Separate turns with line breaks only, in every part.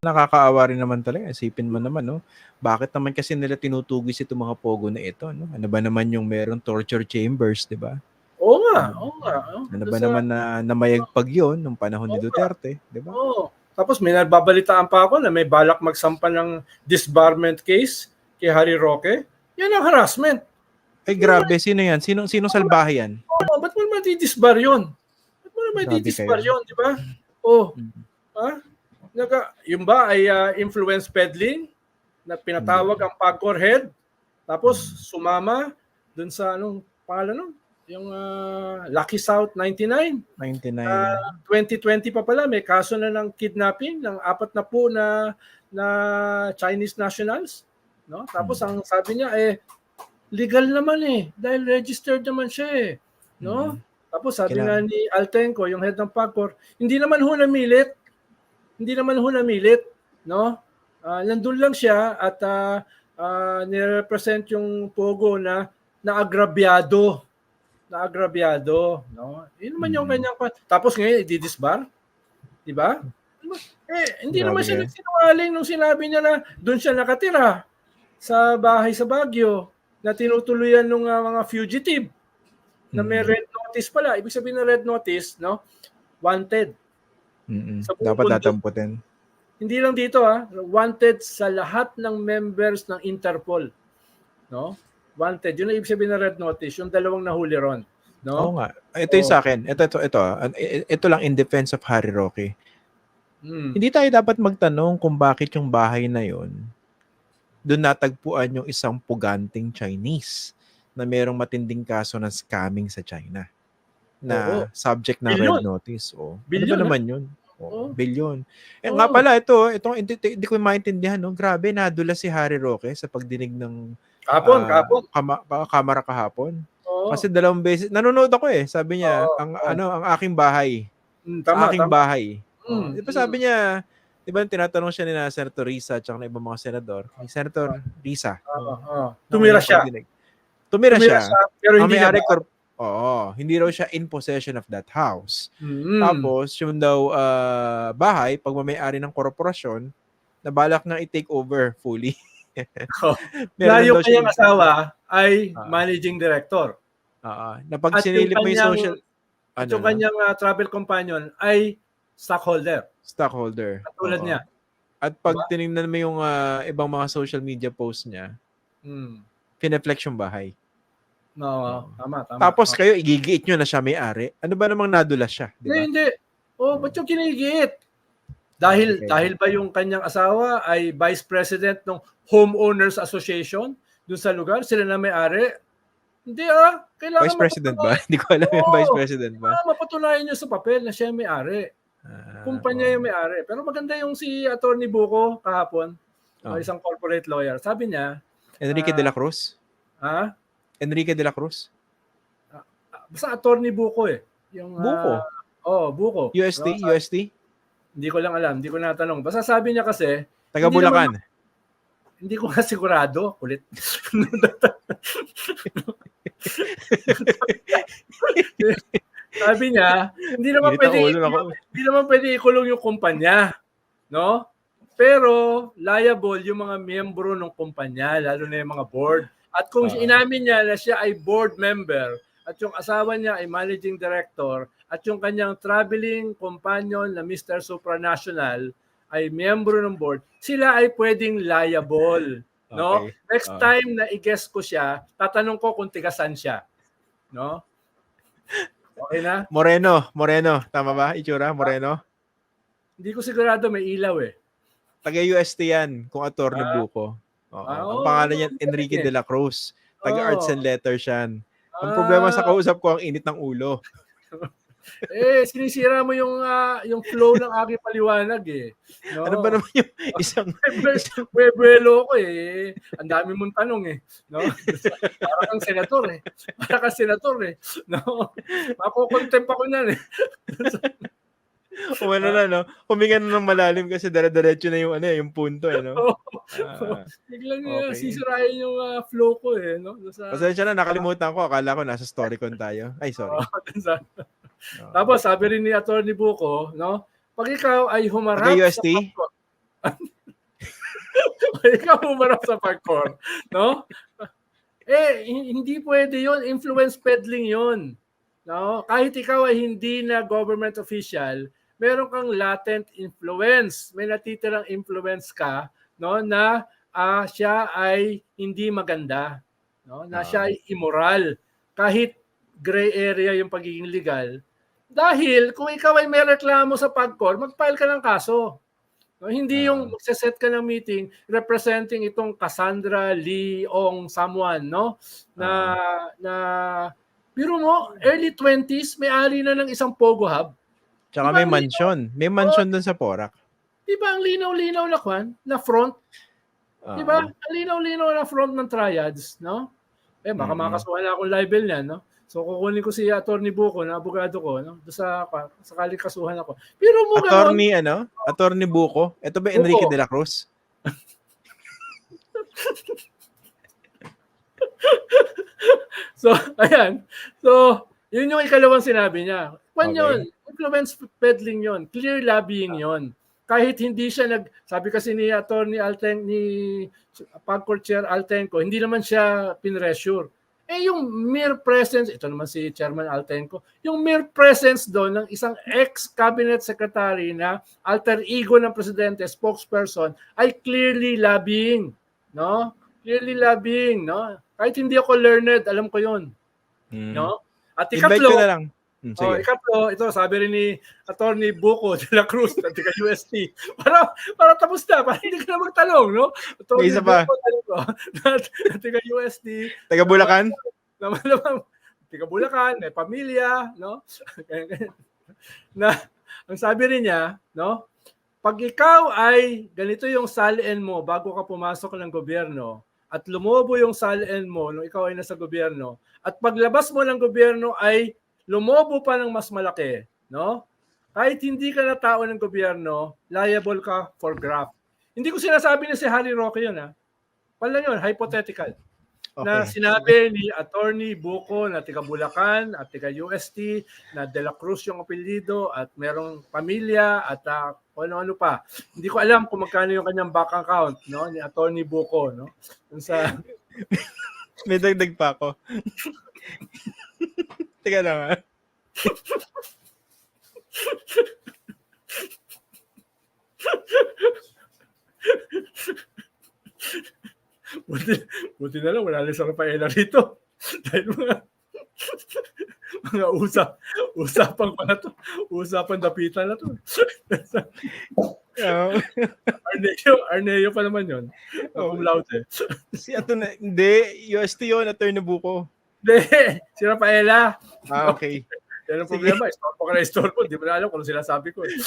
nakakaawa rin naman talaga. Isipin mo naman, no? Bakit naman kasi nila tinutugis itong mga pogo na ito, no? Ano ba naman yung merong torture chambers, di ba?
Oo nga, oo nga. oh.
Ano ba
sa-
naman na namayagpag yun nung panahon ni
Oo.
Duterte, di ba?
Oo. Tapos may nababalitaan pa ako na may balak magsampa ng disbarment case kay Harry Roque. Yan ang harassment.
Ay grabe, sino yan? Sino sino salbahe yan?
Oo, ba't mo naman didisbar yun? Ba't mo naman didisbar yun, di ba? Oh,
Mm.
ha? Yung ba ay ah, influence peddling na pinatawag ang Pagcor head tapos sumama dun sa anong pangalan nun? Yung ah, Lucky South 99.
99.
Ah, 2020 pa pala may kaso na ng kidnapping ng apat na po na na Chinese nationals, no? Tapos ang sabi niya eh legal naman eh dahil registered naman siya eh, no?
Mm.
Tapos sabi
Kailangan-
nga ni Altenco, yung head ng PAGCOR, hindi naman ho namilit. Hindi naman ho namilit, no? Ah, nandun lang siya at ah, ah, nirepresent yung Pogo na naagrabyado. Naagrabyado, no? Yun naman yung
Mhm.
kanyang pa- Tapos ngayon i-disbar, 'di ba? Eh, hindi
Grabe
naman siya nagsinungaling nung sinabi niya na doon siya nakatira sa bahay sa Baguio na tinutuluyan ng mga fugitive na may
Mm.
red notice pala. Ibig sabihin ng red notice, no? Wanted.
Mm-mm.
Sa
Dapat
bundok.
datamputin.
Hindi lang dito ha, wanted sa lahat ng members ng Interpol. No? Wanted. Yun ang ibig sabihin ng red notice, yung dalawang nahuli ron.
Oo
No?
nga. Ito yung
Oo.
sa akin. Ito, ito, ito. ah. Ito lang in defense of Harry Roque.
Mm.
Hindi tayo dapat magtanong kung bakit yung bahay na yon doon natagpuan yung isang puganting Chinese na merong matinding kaso ng scamming sa China na
Oo.
subject ng red notice. O. Ano
Bilyon,
ba naman yun? Oo. bilyon. Eh
Oo.
nga pala, ito, itong hindi, hindi ko maintindihan. No? Grabe, nadula si Harry Roque sa pagdinig ng
Kapon,
ah,
kapon.
kama- pa- kamera kahapon.
Oo.
Kasi dalawang beses, nanonood ako eh. Sabi niya,
Oo,
ang
oo.
ano, ang aking bahay.
Mm, tama,
aking
tama.
bahay.
Mm,
Oh, di ba sabi niya, di ba tinatanong siya ni na Senator Risa at ng ibang mga senador, ni Senator Risa.
Oo,
oh,
oo. Tumira siya.
Tumira, Tumira
Tumira
siya.
siya, pero
Ang
hindi
may-ari
na.
Oo, hindi raw siya in possession of that house.
Mm.
Tapos, yung daw ah, bahay, pag may-ari ng korporasyon, na balak na i-take over fully.
Oh. Na yung
daw siya-
kanyang asawa ay
Ah.
managing director.
Oo. na pag sinilip mo yung
kanyang-
social,
At
ano
yung kanyang ah, travel companion ay stockholder.
stockholder.
Katulad
Oo.
niya.
At pag
Diba?
tinignan mo yung ah, ibang mga social media posts niya,
Mm.
pineflex yung bahay.
No, tama, tama.
Tapos
Oh.
kayo, igigiit nyo na siya may-ari. Ano ba namang nadulas siya? Di
Hindi,
ba?
hindi. Oh, ba't yung kinigiit? Dahil
Okay.
dahil ba yung kanyang asawa ay vice president ng Homeowners Association doon sa lugar, sila na may-ari? Hindi ah, kailangan
Vice President ba? Hindi ko alam yung. Vice President ba?
Kailangan mapatunayan niyo sa papel na siya may-ari.
Ah,
Kumpanya
oo.
yung may-ari. Pero maganda yung si Attorney Buko kahapon,
Oh.
isang corporate lawyer. Sabi niya,
Enrique
ah,
de la Cruz?
ha?
Enrique de la Cruz?
Basta Attorney Buko eh. Yung,
Buko?
oh, Buko.
USD?
No?
USD?
Hindi ko lang alam, hindi ko natanong. Basta sabi niya kasi,
Taga
Hindi
Bulacan?
hindi ko nga sigurado. Kulit. Sabi niya, hindi naman pwede, hindi naman pwede ikulong yung kumpanya. No? Pero liable yung mga miyembro ng kumpanya, lalo na yung mga board. At kung
Ah.
inamin niya na siya ay board member at yung asawa niya ay managing director at yung kanyang traveling companion na Mr. Supranational ay miyembro ng board, sila ay pwedeng liable. No?
Okay.
Next
Ah.
time na i-guess ko siya, tatanong ko kung tigasan siya. No? Okay na?
Moreno. Moreno. Tama ba? Itsura? Moreno?
Hindi ko sigurado may ilaw eh.
Taga UST yan. Kung attorney
Ah.
Buko. Oo.
Ah,
Ang
oo,
pangalan niya, Enrique de la Cruz. Taga
Oo.
Arts and Letters yan. Ang problema sa
Ah,
kausap ko, ang init ng ulo.
Eh, sinisira mo yung ah, yung flow ng aking paliwanag eh. No?
Ano ba naman yung isang...
Buwelo ko eh. Ang dami mong tanong eh. No? Para kang senator eh. Para kang senator eh. No? Makukontempt ako niyan eh.
Kung ano na, no? Huminga na ng malalim kasi dire-diretso na yung, ano, eh, yung punto, eh, no? Ah,
Biglang okay.
Okay.
sisirain yung ah, flow ko eh. No? Sa,
pasensya na, nakalimutan ko. Akala ko nasa StoryCon tayo. Ay, sorry. Oo.
Tapos sabi rin ni Attorney Buko, no? Pag ikaw ay humarap
Taga UST?
sa ikaw humarap sa pagkor, no? Eh, hin- hindi pwede yon Influence peddling yon No? Kahit ikaw ay hindi na government official, meron kang latent influence. May natitirang influence ka no na ah, siya ay hindi maganda, no? Na
Ah.
siya ay immoral. Kahit gray area yung pagiging legal. Dahil kung ikaw ay may reklamo sa PAGCOR, mag-file ka ng kaso. No, hindi
Ah.
yung magse-set ka ng meeting representing itong Cassandra Lee Ong someone, no? Na na biro mo, early 20s, may-ari na ng isang Pogo Hub.
Tsaka
Diba,
may mansion. May mansion dun sa Porac.
Di ba ang linaw-linaw na kwan, na front? Di ba? Ang linaw-linaw na front ng triads, no? Eh, baka
Mm.
makasuhan na akong libel niyan, no? So, kukunin ko si Attorney Buko, na abogado ko, no? Doon sa, sakali kasuhan ako. Pero mo ganun,
Attorney, ano? Attorney Buko. Ito ba Enrique
Buko.
de la Cruz?
So, ayan. So, yun yung ikalawang sinabi niya. Kwan
Okay.
yun, influence peddling yun, clear lobbying yun. Kahit hindi siya nag, sabi kasi ni Attorney Alten, ni Pagcourt Chair Altenco, hindi naman siya pinressure. Eh yung mere presence, ito naman si Chairman Altenco, yung mere presence doon ng isang ex-cabinet secretary na alter ego ng presidente, spokesperson, ay clearly lobbying. No? Clearly lobbying. No? Kahit hindi ako learned, alam ko yun.
Hmm.
No? At
Invite
ikatlo,
ko na lang. Hmm,
oh,
sige.
ikatlo, ito sabi rin ni Attorney Buko de la Cruz ng taga UST. Para para tapos na, para hindi ka na magtanong, no? Attorney
May isa pa.
Buko ng taga UST,
Taga Bulacan?
naman naman taga Bulacan, may pamilya, no? na ang sabi rin niya, no? Pag ikaw ay ganito yung salin mo bago ka pumasok ng gobyerno at lumobo yung salin mo nung ikaw ay nasa gobyerno at paglabas mo ng gobyerno ay lumobo pa ng mas malaki, no? Kahit hindi ka na tao ng gobyerno, liable ka for graft. Hindi ko sinasabi na si Harry Roque yun, ha? Wala yun, hypothetical na
Okay.
sinabi ni Attorney Buko na tiga Bulacan at tiga UST na De La Cruz yung apelyido at merong pamilya at uh, ano-ano pa. Hindi ko alam kung magkano yung kanyang bank account no ni Attorney Buko no. Dun sa
May dagdag pa ako. Teka lang ah.
buti, buti na lang wala na sa Rafaela rito. Dahil mga mga usap usapan pa na to. Usapan dapitan na to.
Oh,
Arneo, Arneo pa naman yun.
Oh.
Cum laude.
si ato na, hindi, UST yun, Attorney Buko.
Hindi, si Rafaela.
Ah, okay.
Yan ang problema. Istorbo ka na istorbo. Hindi mo na alam kung ano sila sabi ko. eh.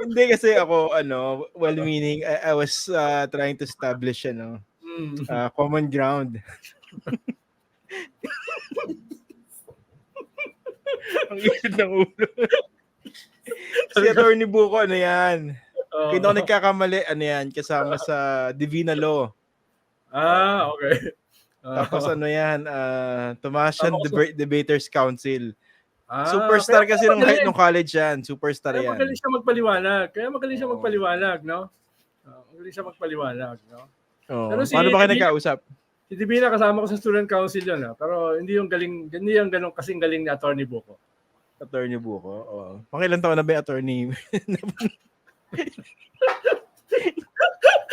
Hindi kasi ako, ano, well-meaning, I, I was uh, trying to establish, ano,
Mm.
uh, common ground. Ang init ng ulo. si Attorney Buko, ano yan? Kung hindi ako nagkakamali, ano yan, kasama sa Divina Law.
Ah, okay. Ah,
Tapos ano yan, uh, Tomasian
Tapos-
Deba- Debaters Council.
ah,
Superstar
kaya
kasi nung,
magaling.
nung college yan. Superstar
Kaya
yan.
magaling siya magpaliwanag. Kaya magaling siya
Oo.
magpaliwanag, no? Ah, magaling siya magpaliwanag, no?
Oh.
Pero si-
Paano ba kayo nagkausap?
Si Divina kasama ko sa student council yun, ha? pero hindi yung galing, hindi yung ganun kasing galing ni Attorney Buko.
Attorney Buko. Oo. Pangilan taon na ba yung attorney?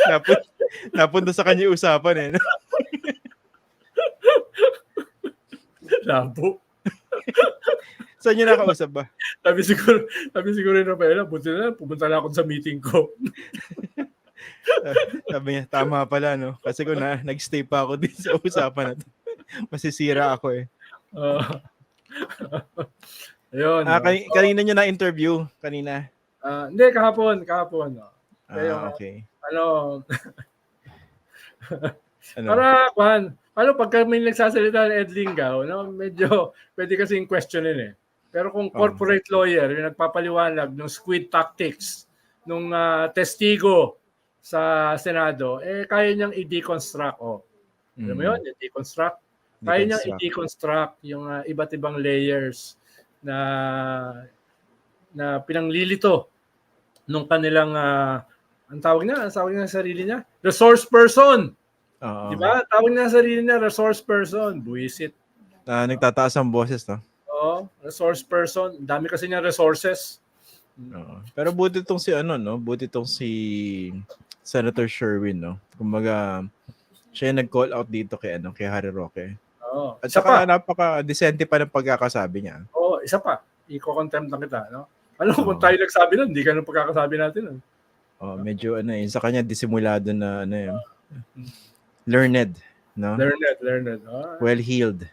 Napun napunta sa kanya yung usapan eh. no?
Labo.
Saan niyo nakausap ba?
Sabi siguro, sabi siguro ni Rafaela, buti na lang, pumunta na ako sa meeting ko.
Sabi niya, tama pala, no? Kasi kung na, nag-stay pa ako din sa usapan na to, masisira ako eh.
Ah. Ayun.
Ah,
no?
kani- kanina niyo na-interview? Kanina?
Ah, hindi, kahapon, kahapon. no? Kaya,
Ah, okay.
Ano,
Ano?
para, kwan, ano, pagka may nagsasalita ng Ed Lingaw, no, medyo, pwede kasing questionin eh. Pero kung
Oh.
corporate lawyer, yung nagpapaliwanag ng squid tactics, nung ah, testigo sa Senado, eh, kaya niyang i-deconstruct. Oh. Alam mo
Mm,
yun, i-deconstruct. Kaya niyang
deconstruct.
i-deconstruct yung ah, iba't ibang layers na na pinanglilito nung kanilang ah, ang tawag niya, ang tawag niya sa sarili niya, resource person.
Oo.
Di ba? Tawag niya sa sarili niya, resource person. Buisit.
Ah, nagtataas ang boses, no?
Oo, resource person. Ang dami kasi niya resources.
Oo. Pero buti tong si ano, no? Buti tong si Senator Sherwin, no? Kumbaga, siya yung nag-call out dito kay ano, kay Harry Roque.
Oo.
At
Isa pa.
saka napaka-decente pa ng pagkakasabi niya.
Oo, isa pa. Iko-contempt na kita, no? Alam mo, kung
Oo.
tayo nagsabi nun, hindi ganun pagkakasabi natin. Nun.
Oh, medyo ano eh, sa kanya disimulado na ano eh, learned, no?
Learned, learned. Ah.
Well-heeled.